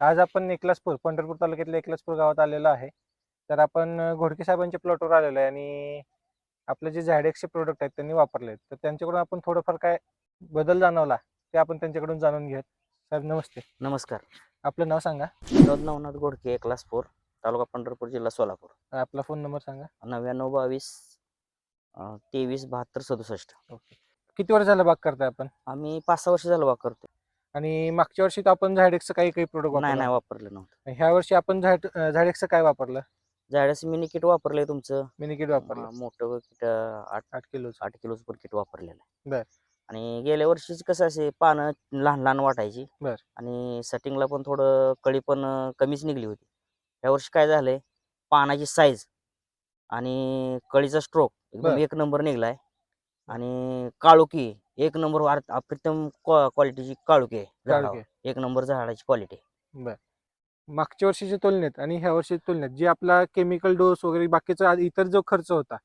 आज आपण एकलासपूर पंढरपूर तालुक्यातल्या एकलासपूर गावात आलेलो आहे. तर आपण घोडके साहेबांच्या प्लॉटवर आलेलो आहे आणि आपले जे झॅडेक्सचे प्रोडक्ट आहेत त्यांनी वापरले आहेत. तर त्यांच्याकडून आपण थोडंफार काय बदल जाणवला ते आपण त्यांच्याकडून जाणून घेऊयात. साहेब नमस्ते. नमस्कार. आपलं नाव सांगा. विनोद नवनाथ गोडके एक क्लास फोर तालुका पंढरपूर जिल्हा सोलापूर. आपला फोन नंबर सांगा. नव्याण्णव बावीस तेवीस बहात्तर सदुसष्ट. किती वर्ष झालं बाग करताय आपण? आम्ही पाच सहा वर्ष झालं वापरतो आणि मागच्या वर्षी तर आपण झाडेक्सचं काही काही प्रोडक्ट नाही नाही वापरलं वापरलं नव्हतं. ह्या वर्षी आपण झाड झाडेक्सचं काय वापरलं? ज्यावेळेस मिनी किट वापरलंय तुमचं. मिनी किट वापरलं अं, मोठं किट आठ आठ किलो आठ किलोचं पण किट वापरलेलं आहे. बर. आणि गेल्या वर्षीच कसं असे पानं लहान लहान वाटायची. बर. आणि सेटिंगला पण थोडं कळी पण अं, कमीच निघली होती. या वर्षी काय झालंय? पानाची साईज आणि कळीचा स्ट्रोक एकदम बर. एक नंबर निघलाय. आणि काळुकी एक नंबर वार- अप्रतिम क्वालिटीची काळुकी आहे. एक नंबर झाडाची क्वालिटी. बर. मागच्या वर्षीच्या तुलनेत आणि ह्या वर्षीच्या तुलनेत जे आपला केमिकल डोस वगैरे बाकीचा इतर जो खर्च होता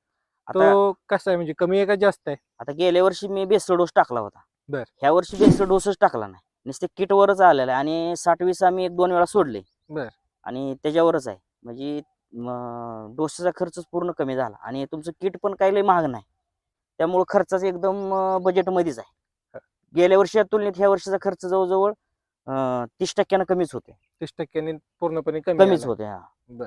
तो कसा आहे? म्हणजे कमी आहे का जास्त आहे? आता गेल्या वर्षी मी बेसल डोस टाकला होता. बर. ह्या वर्षी बेसल डोसच टाकला नाही. नुसते किट वरच आलेला आहे आणि साठ वीस आम्ही एक दोन वेळा सोडले. बर. आणि त्याच्यावरच आहे. म्हणजे डोसचा खर्चच पूर्ण कमी झाला. आणि तुमचं किट पण काही लय महाग नाही. त्यामुळे खर्चाचं एकदम बजेटमध्येच आहे. गेल्या वर्षी तुलनेत ह्या वर्षीचा खर्च जवळजवळ तीस टक्क्यानं कमीच होते. तीस टक्क्याने पूर्णपणे कमी कमीच. होते हा. बर.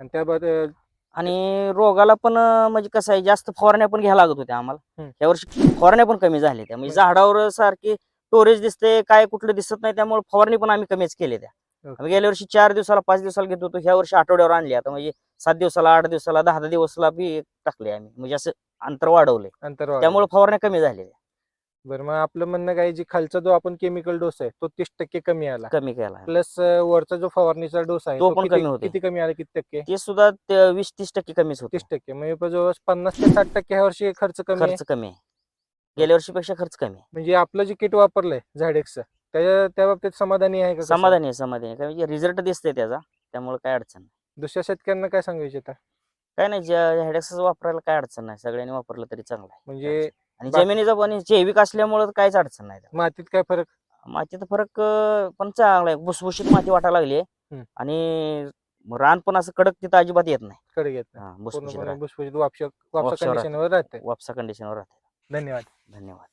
आणि आणि रोगाला पण म्हणजे कसं आहे जास्त फवारण्या पण घ्यायला लागत होत्या आम्हाला. या वर्षी फवारण्या पण कमी झाल्या त्या. म्हणजे. झाडावर सारखी स्टोरेज दिसते काय कुठलं दिसत नाही त्यामुळे फवारणी पण आम्ही कमीच केली त्या. आम्ही गेल्या वर्षी चार दिवसाला पाच दिवसाला घेत होतो ह्या वर्षी आठवड्यावर आणली आता म्हणजे सात दिवसाला आठ दिवसाला दहा दहा दिवसाला बी टाकले आम्ही. म्हणजे असं अंतर वाढवले. अंतर. त्यामुळे फवारण्या कमी झाल्या बरं मग आपलं म्हणणं काय जी खालचा जो आपण केमिकल डोस आहे तो तीस टक्के कमी आला. कमी केला. प्लस वरचा जो फवारणीचा डोस आहे तो पण किती- कमी होते. किती कमी आला किती टक्के? ते सुद्धा ते वीस तीस टक्के कमीच होते तीस टक्के. म्हणजे जवळ पन्नास ते साठ टक्के ह्या वर्षी खर्च कमी आहे? खर्च कमी आहे. गेल्या वर्षीपेक्षा खर्च कमी आहे. म्हणजे आपलं जे किट वापरलंय झाडेक्स त्या त्या बाबतीत समाधानी आहे का कसं? समाधानी आहे समाधानी आहे. म्हणजे रिझल्ट दिसते त्याचा. त्यामुळे काय अडचण नाही. दुसऱ्या शेतकऱ्यांना काय सांगू इच्छिता काय नाही हेडेक्स वापरायला काय अडचण नाही सगळ्यांनी वापरलं तरी चांगलं आहे म्हणजे आणि बाकी- जमिनीचा पण जैविक असल्यामुळे काहीच अडचण नाही त्याला. मातीत काय फरक मातीचा फरक अं, पण चांगला आहे भुसभुशीत माती वाटायला लागली हम्म. आणि रान पण असं कडक तिथं अजिबात येत नाही कडे घेत नाही. हा, भुसभुशीत पूर्णपणे राहतं. भुसभुशीत वापशा वापसा. कंडिशनवर राहते वापसा कंडिशनवर राहते धन्यवाद धन्यवाद